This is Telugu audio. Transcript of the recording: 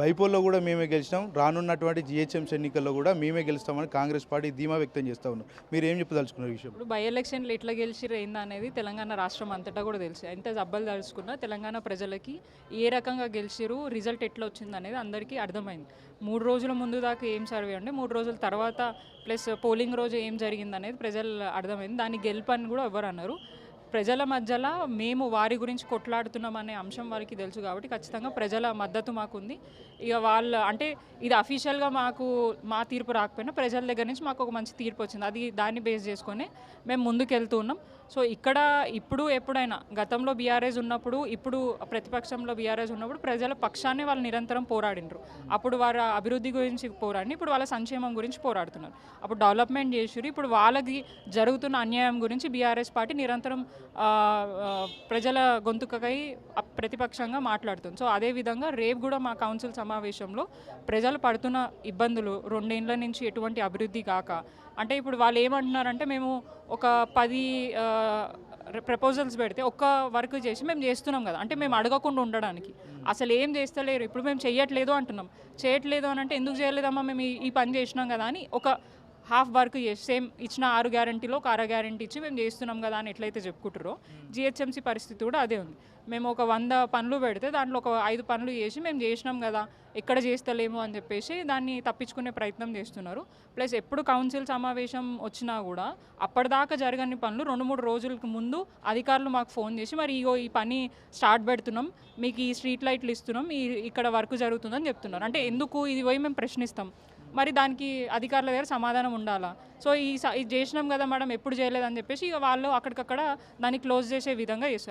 బైపోల్లో కూడా మేమే గెలిచినాం. రానున్నటువంటి జిహెచ్ఎంసీ ఎన్నికల్లో కూడా మేమే గెలుస్తామని కాంగ్రెస్ పార్టీ ధీమా వ్యక్తం చేస్తూ ఉన్నారు మీరు ఏం చెప్పదలుచుకున్నారు విషయం? ఇప్పుడు బై ఎలక్షన్లు ఎట్లా గెలిచిరు ఏంది అనేది తెలంగాణ రాష్ట్రం అంతటా కూడా తెలుసు. ఎంత జబ్బలు తలుచుకున్నా తెలంగాణ ప్రజలకి ఏ రకంగా గెలిచిరు రిజల్ట్ ఎట్లా వచ్చింది అనేది అందరికీ అర్థమైంది. మూడు రోజుల ముందు దాకా ఏం సర్వే ఉండే మూడు రోజుల తర్వాత ప్లస్ పోలింగ్ రోజు ఏం జరిగింది అనేది ప్రజలు అర్థమైంది. దాన్ని అని కూడా ఎవరు అన్నారు ప్రజల మధ్యలో మేము వారి గురించి కొట్లాడుతున్నాం అనే అంశం వారికి తెలుసు కాబట్టి ఖచ్చితంగా ప్రజల మద్దతు మాకుంది. ఇక వాళ్ళ అంటే ఇది అఫీషియల్గా మాకు మా తీర్పు రాకపోయినా ప్రజల దగ్గర నుంచి మాకు ఒక మంచి తీర్పు వచ్చింది. అది దాన్ని బేస్ చేసుకొని మేము ముందుకు వెళ్తూ ఉన్నాం. సో ఇక్కడ ఇప్పుడు ఎప్పుడైనా గతంలో బీఆర్ఎస్ ఉన్నప్పుడు ఇప్పుడు ప్రతిపక్షంలో బీఆర్ఎస్ ఉన్నప్పుడు ప్రజల పక్షాన్ని వాళ్ళు నిరంతరం పోరాడినరు. అప్పుడు వారి అభివృద్ధి గురించి పోరాడి ఇప్పుడు వాళ్ళ సంక్షేమం గురించి పోరాడుతున్నారు. అప్పుడు డెవలప్మెంట్ చేసిరు ఇప్పుడు వాళ్ళకి జరుగుతున్న అన్యాయం గురించి బీఆర్ఎస్ పార్టీ నిరంతరం ప్రజల గొంతుకై ప్రతిపక్షంగా మాట్లాడుతుంది. సో అదేవిధంగా రేపు కూడా మా కౌన్సిల్ సమావేశంలో ప్రజలు పడుతున్న ఇబ్బందులు రెండేళ్ళ నుంచి ఎటువంటి అభివృద్ధి కాక అంటే ఇప్పుడు వాళ్ళు ఏమంటున్నారంటే మేము ఒక పది ప్రపోజల్స్ పెడితే ఒక్క వర్క్ చేసి మేము చేస్తున్నాం కదా అంటే మేము అడగకుండా ఉండడానికి. అసలు ఏం చేస్తలేరు ఇప్పుడు మేము చేయట్లేదు అంటున్నాం. చేయట్లేదు అని అంటే ఎందుకు చేయలేదమ్మా మేము ఈ- ఈ పని చేసినాం కదా అని ఒక హాఫ్ వర్క్ సేమ్ ఇచ్చిన ఆరు గ్యారంటీలో ఒక అర గ్యారంటీ ఇచ్చి మేము చేస్తున్నాం కదా అని ఎట్లయితే చెప్పుకుంటారో జిహెచ్ఎంసీ పరిస్థితి కూడా అదే ఉంది. మేము ఒక వంద పనులు పెడితే దాంట్లో ఒక ఐదు పనులు చేసి మేము చేసినాం కదా ఎక్కడ చేస్తలేము అని చెప్పేసి దాన్ని తప్పించుకునే ప్రయత్నం చేస్తున్నారు. ప్లస్ ఎప్పుడు కౌన్సిల్ సమావేశం వచ్చినా కూడా అప్పటిదాకా జరగని పనులు రెండు మూడు రోజులకు ముందు అధికారులు మాకు ఫోన్ చేసి మరి ఇగో ఈ పని స్టార్ట్ పెడుతున్నాం మీకు ఈ స్ట్రీట్ లైట్లు ఇస్తున్నాం ఈ ఇక్కడ వర్క్ జరుగుతుందని చెప్తున్నారు. అంటే ఎందుకు ఇది పోయి మేము ప్రశ్నిస్తాం? మరి దానికి అధికారుల దగ్గర సమాధానం ఉండాలా? సో ఈ స- ఇది చేసినాం కదా మేడం ఎప్పుడు చేయలేదని చెప్పేసి ఇక వాళ్ళు అక్కడికక్కడ దాన్ని క్లోజ్ చేసే విధంగా చేస్తారు